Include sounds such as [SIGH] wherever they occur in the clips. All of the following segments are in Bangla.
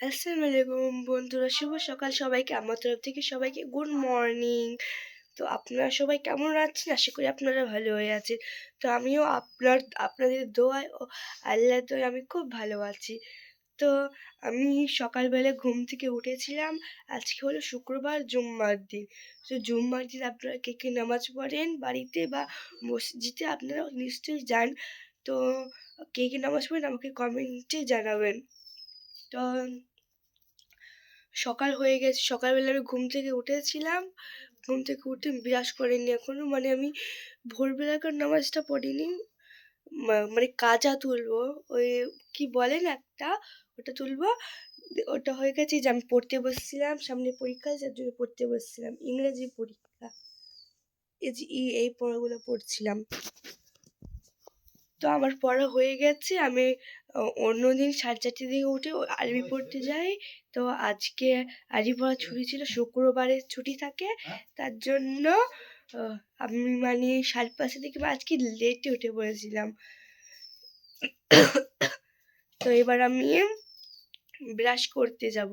আসসালামু আলাইকুম বন্ধুরা, শুভ সকাল। সবাইকে আমার তরফ থেকে সবাইকে গুড মর্নিং তো আপনারা সবাই কেমন আছেন? আশা করি আপনারা ভালো হয়ে আছেন। তো আমিও আপনার, আপনাদের দোয়ায় ও আল্লাহ দোয়ায় আমি খুব ভালো আছি। তো আমি সকালবেলা ঘুম থেকে উঠেছিলাম। আজকে হলো শুক্রবার, জুম্মার দিন। তো জুম্মার দিন আপনারা কে কে নামাজ পড়েন বাড়িতে বা মসজিদে আপনারা নিশ্চয়ই যান। তো কে কে নামাজ পড়েন আমাকে কমেন্টে জানাবেন। তো সকাল হয়ে গেছে, সকালবেলা আমি ঘুম থেকে উঠেছিলাম। ঘুম থেকে উঠে বিরাজ করিনি এখনও। মানে আমি ভোরবেলাকার নামাজটা পড়িনি। মানে কাজা তুলবো। ওই কি বলেন একটা? ওটা তুলবো। ওটা হয়ে গেছে যে আমি পড়তে বসছিলাম, সামনে পরীক্ষা যার জন্য পড়তে বসছিলাম। ইংরেজি পরীক্ষা। এই যে এই- পড়াগুলো পড়ছিলাম। তো আমার পড়া হয়ে গেছে। আমি অন্যদিন সাড়ে চারটে দিকে উঠে আরবি পড়তে যাই। তো আজকে আরবি পড়া ছুটি ছিল শুক্রবারে ছুটি থাকে। তার জন্য আমি মানে সাড়ে পাঁচটা থেকে বা আজকে লেটে উঠে পড়েছিলাম। তো এবার আমি ব্রাশ করতে যাব।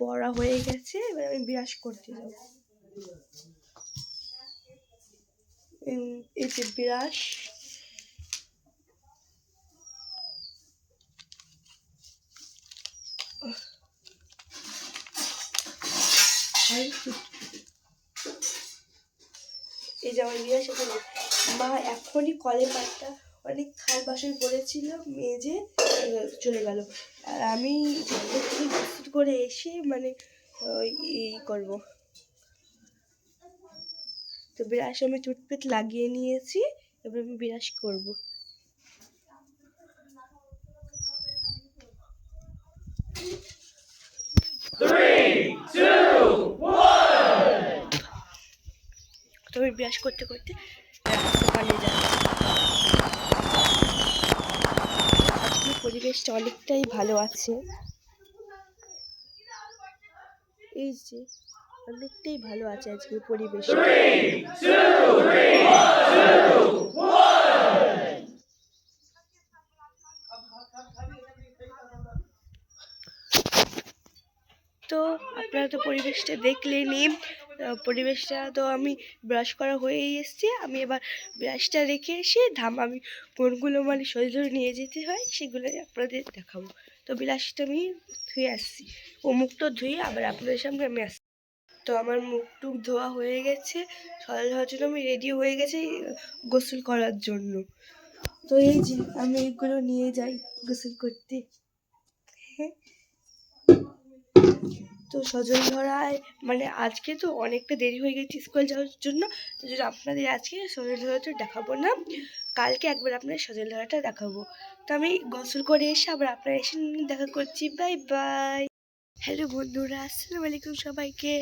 পড়া হয়ে গেছে এবার আমি ব্রাশ করতে যাব। এই যে ব্রাশ এই যে আমার বিরাশ এখানে মা এখনই কলে পাটটা, অনেক থাল বাসন পড়েছিল, মেজে চলে গেল। আর আমি করে এসে মানে ওই এই করব। তো বিরাশ আমি টুথপেক লাগিয়ে নিয়েছি, এবার আমি বিরাশ করব। তো আমি করতে করতে পালিয়ে যাচ্ছি। পরিবেশটা অনেকটাই ভালো আছে। এই যে অনেকটাই ভালো আছে আজকে পরিবেশ। তো আপনারা তো পরিবেশটা দেখলেনই আহ, পরিবেশটা তো আমি ব্রাশ করা হয়েই এসছে। আমি এবার ব্রাশটা রেখে এসে ধাম আমি কোনগুলো মানে সরে ধরে নিয়ে যেতে হয় সেগুলোই আপনাদের দেখাবো। তো ব্রাশটা আমি ধুয়ে আসছি। ও মুখটা ধুয়ে আবার আপনাদের সামনে আমি আসছি। তো আমার মুখ টুক ধোয়া হয়ে গেছে। সকাল হওয়ার জন্য আমি রেডি হয়ে গেছি গোসল করার জন্য। তো এই যে আমি এগুলো নিয়ে যাই গোসল করতে। তো সজল ধরায় মানে আজকে তো অনেকটা দেরি হয়ে গেছে স্কুল যাওয়ার জন্য। তো যদি আপনাদের আজকে সজল ধরাটা দেখাবো না, কালকে একবার আপনার সজল ধরাটা দেখাবো। তো আমি গোসল করে এসে আবার আপনার এসে দেখা করছি। Bye by. হ্যালো বন্ধুরা, আসসালামু আলাইকুম সবাইকে।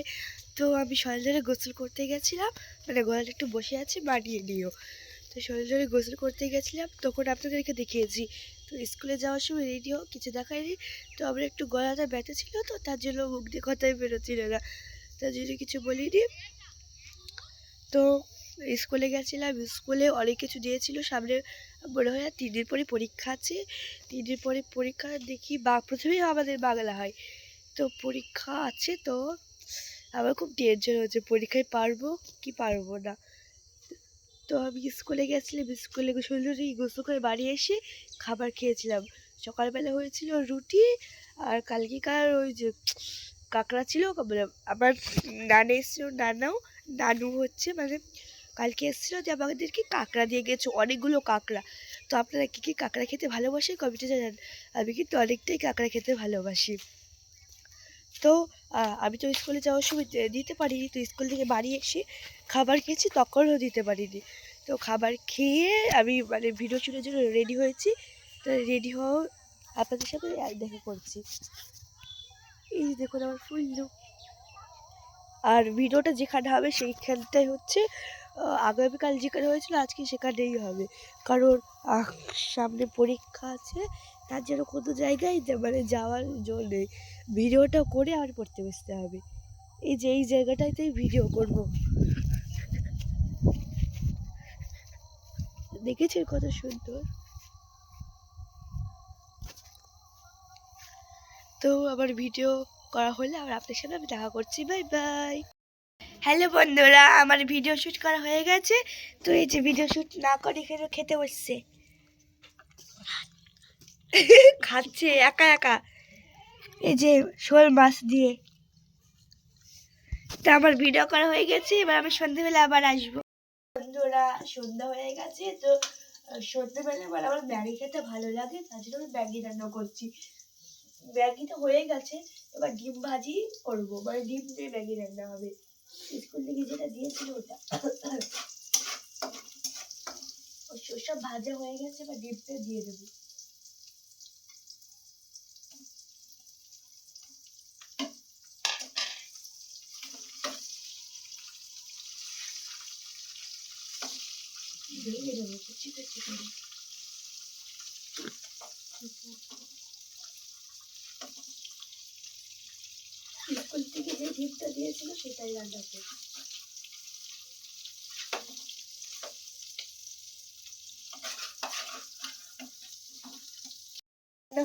তো আমি সজল ধরে গোসল করতে গেছিলাম। মানে গলাটা একটু বসে আছে বানিয়ে নিও। তো সজল ধরে গোসল করতে গেছিলাম, তখন আপনাদেরকে দেখিয়েছি। তো স্কুলে যাওয়ার সময় রেডিও কিছু দেখায়নি তো আমার একটু গলাটা ব্যথা ছিল তো, তার জন্য মুখ দিয়ে কথাই বেরোচ্ছিল না। তার জন্য কিছু বলিনি। তো স্কুলে গেছিলাম, স্কুলে অনেক কিছু দিয়েছিল। সামনে মনে হয় তিন দিন পরে পরীক্ষা আছে। তিন দিন পরে পরীক্ষা দেখি বা প্রথমেই আমাদের বাংলা হয়। তো পরীক্ষা আছে তো। আমার খুব টেনশন হচ্ছে পরীক্ষায় পারব কি পারব না। তো আমি স্কুলে গেছিলাম, স্কুলে সুন্দরী গোসল করে বাড়ি এসে খাবার খেয়েছিলাম। সকালবেলা হয়েছিল রুটি আর কালকেকার ওই যে কাঁকড়া ছিল আমার নানা এসেছিল, নানাও, নানু হচ্ছে মানে কালকে এসেছিল যে আমাদেরকে কাঁকড়া দিয়ে গেছে, অনেকগুলো কাঁকড়া। তো আপনারা কী কী কাঁকড়া খেতে ভালোবাসেন? কমেন্টে জানান। আমি কিন্তু অনেকটাই কাঁকড়া খেতে ভালোবাসি। তো আমি তো স্কুলে যাওয়ার সময় দিতে পারিনি। তো স্কুল থেকে বাড়ি এসে খাবার খেয়েছি, তখনও দিতে পারিনি। তো খাবার খেয়ে আমি মানে ভিডিও শুটের জন্য রেডি হয়েছি। তো রেডি হওয়া আপনাদের সাথে দেখা করছি। এই দেখুন আমার ফুল লুক আর ভিডিওটা যেখানে হবে সেইখানটাই হচ্ছে আগামীকাল যেখানে হয়েছিল আজকে সেখানেই হবে। কারণ সামনে পরীক্ষা আছে, তার জন্য কোনো জায়গায় মানে যাওয়ার জন্য নেই। ভিডিওটা করে আর পড়তে বসতে হবে। এই যে, এই জায়গাটাতেই ভিডিও করব। দেখেছি কত সুন্দর? তো আবার ভিডিও করা হলে আবার আপনার সাথে আমি দেখা করছি। Bye by. হ্যালো বন্ধুরা, আমার ভিডিও শ্যুট করা হয়ে গেছে। তো এই যে ভিডিও শ্যুট না করে এখানে খেতে বসছে। খাচ্ছে, একা একা। এই যে শোল মাছ দিয়ে। তা আমার ভিডিও করা হয়ে গেছে, এবার আমি সন্ধ্যেবেলা আবার আসব। বন্ধুরা, সন্ধ্যা হয়ে গেছে, তো সন্ধ্যেবেলা এবার আমার ম্যাগি খেতে ভালো লাগে, তার জন্য আমি ম্যাগি রান্না করছি। ম্যাগিটা হয়ে গেছে, এবার ডিম ভাজি করব মানে ডিম দিয়ে ম্যাগি রান্না হবে। স্কুল থেকে যেটা দিয়েছিল ওটা। [COUGHS] সব ভাজা হয়ে গেছে, এবার ডিমটা দিয়ে দেবো। দিয়েছিল সেটাই রান্না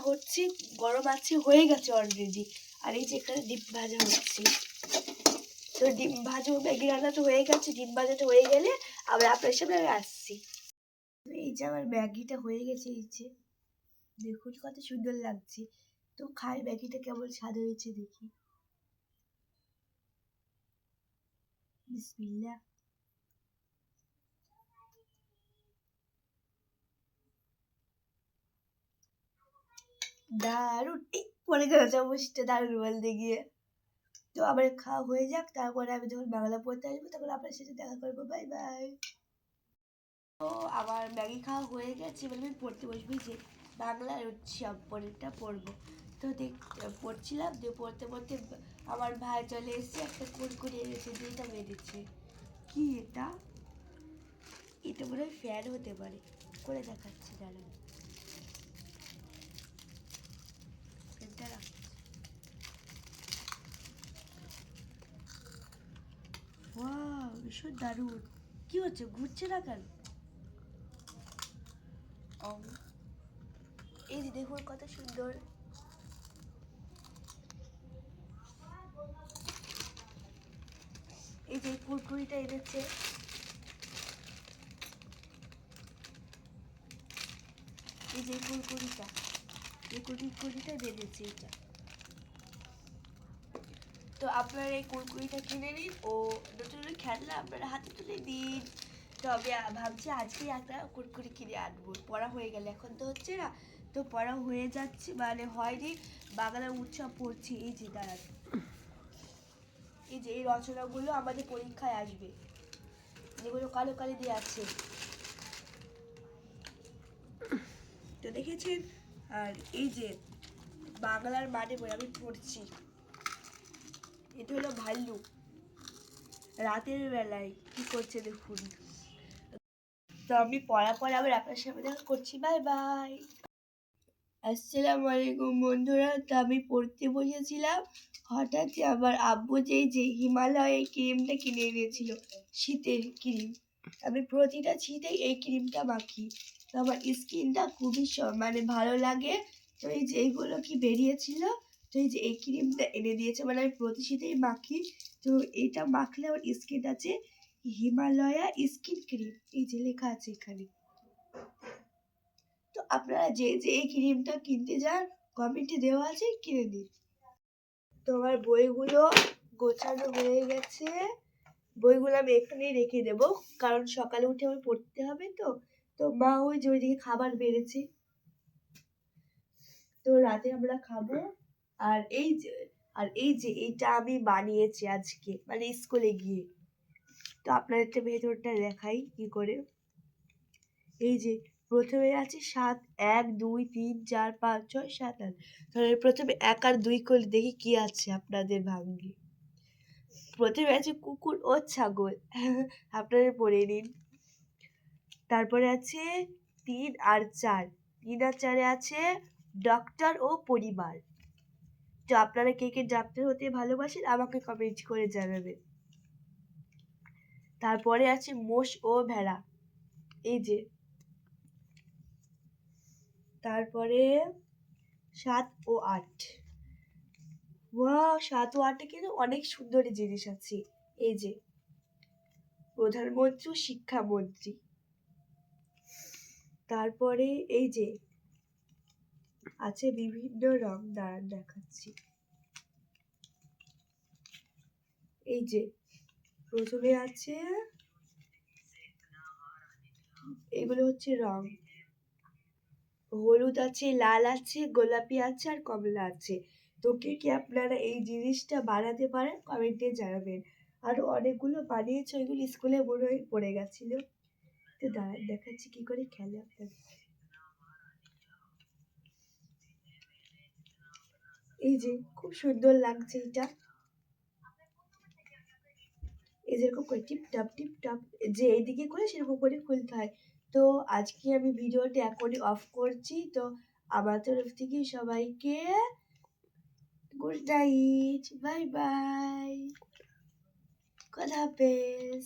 হচ্ছে, গরম আছে, হয়ে গেছে অলরেডি আর এই যে এখানে ডিপ ভাজা হচ্ছে। তো ডিম ভাজা ম্যাগি রান্না তো হয়ে গেছে, ডিম ভাজাটা হয়ে গেলে আবার আপনার সামনে আমি আসছি। এই যে আমার ম্যাগিটা হয়ে গেছে, এই যে। দেখুন কত সুন্দর লাগছে। তো খাই, ম্যাগিটা কেমন স্বাদ হয়েছে দেখি। বিসমিল্লাহ এই পরে গেল চামচটা, দারুণ বলতে গিয়ে। তো আবার খাওয়া হয়ে যাক, তারপরে আমি যখন বাংলা পড়তে আসব তখন আপনার সাথে দেখা করব। Bye bye. তো আমার ম্যাগি খাওয়া হয়ে গেছে, এবার আমি পড়তে বসবো যে বাংলার উৎসব পরেরটা পড়ব। তো দেখ, পড়ছিলাম যে পড়তে পড়তে আমার ভাই চলে এসেছে, একটা কুরকুরি এনেছে যেটা মেরেছে কি এটা? এটা মনে হয় ফ্যান হতে পারে। করে দেখাচ্ছি দাঁড়ান ফ্যানটা ভীষণ দারুণ। কি হচ্ছে? ঘুরছে না কেন? এই যে দেখুন কত সুন্দর। এই যে কুরকুরিটা এনেছে। এই যে কুরকুরিটা। এই কুরকুরিটা বেঁধেছে এটা। তো আপনারা এই কুরকুরিটা কিনে নিন ও নতুন খেলনা আপনারা হাতে তুলে দিন। তবে ভাবছি আজকেই একটা কুরকুরি কিনে আনব। পড়া হয়ে গেলে। এখন তো হচ্ছে না, তো পড়া হয়ে যাচ্ছে মানে হয়নি। বাংলা উৎসব পড়ছি। এই যে দাঁড়ান। এই যে এই রচনাগুলো আমাদের পরীক্ষায় আসবে। যেগুলো কালো কালো দিয়ে আছে। তো দেখেছেন? আর এই যে বাংলার মাঠে বই আমি পড়ছি। এটা হলো ভাল্লুক রাতের বেলায় কি করছে দেখুন। তো আমি পড়া পরে আবার আপনার সাথে দেখা করছি। Bye bye. আসসালামু আলাইকুম বন্ধুরা, তো আমি পড়তে বসেছিলাম। হঠাৎই আমার আব্বু যে যে হিমালয় এই ক্রিমটা কিনে এনেছিল, শীতের ক্রিম। আমি প্রতিটা শীতে এই ক্রিমটা মাখি। তো আমার স্কিনটা খুবই মানে ভালো লাগে। তো এই যে এইগুলো কি বেরিয়েছিল? তো এই যে এই ক্রিমটা এনে দিয়েছে মানে আমি প্রতি শীতেই মাখি। তো এটা মাখলে আমার স্কিন আছে হিমালয়া স্কিন ক্রিম এই যে লেখা আছে এখানে। তো আপনারা যে যে এই ক্রিমটা কিনতে যান কমেন্টে দেওয়া আছে, কিনে নিন। তো আমার বইগুলো গোছানো হয়ে গেছে। বইগুলো আমি এখানেই রেখে দেব, কারণ সকালে উঠে আমার পড়তে হবে তো। তো মা ওই যে ওইদিকে খাবার বেড়েছে। তো রাতে আমরা খাব। আর এই যে, আর এই যে এইটা আমি বানিয়েছি আজকে মানে স্কুলে গিয়ে। তো আপনাদেরটা ভেতরটা দেখাই কি করে। এই যে প্রথমে আছে সাত, এক, দুই, তিন, চার, পাঁচ, ছয়, সাত, আট। তাহলে প্রথমে এক আর দুই করে দেখি কি আছে আপনাদের ভাগ্যে প্রথমে আছে কুকুর ও ছাগল। [LAUGHS] আপনাদের পড়ে নিন। তারপরে আছে তিন আর চার। তিন আর চারে আছে ডক্টর ও পরিবার। তো আপনারা কে কে ডাক্তার হতে ভালোবাসেন আমাকে কমেন্ট করে জানাবেন। তারপরে আছে মোষ ও ভেড়া। এই যে। তারপরে সাত ও আট। ওয়াও, সাত ওয়ার্ডে কিন্তু অনেক সুন্দর জিনিস আছে। এই যে। প্রধানমন্ত্রী ও শিক্ষামন্ত্রী। তারপরে এই যে। আছে বিভিন্ন রং দাঁড়ান দেখাচ্ছি। এই যে, প্রথমে আছে এগুলো হচ্ছে রং। হলুদ আছে, লাল আছে, গোলাপি আছে আর কমলা আছে। তো কে কে আপনারা এই জিনিসটা বানাতে পারেন কমেন্টে জানাবেন। আর অনেকগুলো বানিয়েছে, ওইগুলো স্কুলে মনে হয় পড়ে গেছিল। তো দাঁড়ান, দেখাচ্ছি কি করে খেলে আপনাদের। এই যে, খুব সুন্দর লাগছে এটা। এই যেরকম করে টিপ টাপ টিপ টাপ, যে এইদিকে করে সেরকম করে খুলতে হয়। তো আজকে আমি ভিডিওটি এখনই অফ করছি। তো আমার তরফ থেকে সবাইকে গুড নাইট বাই বাই খোদা হাফেজ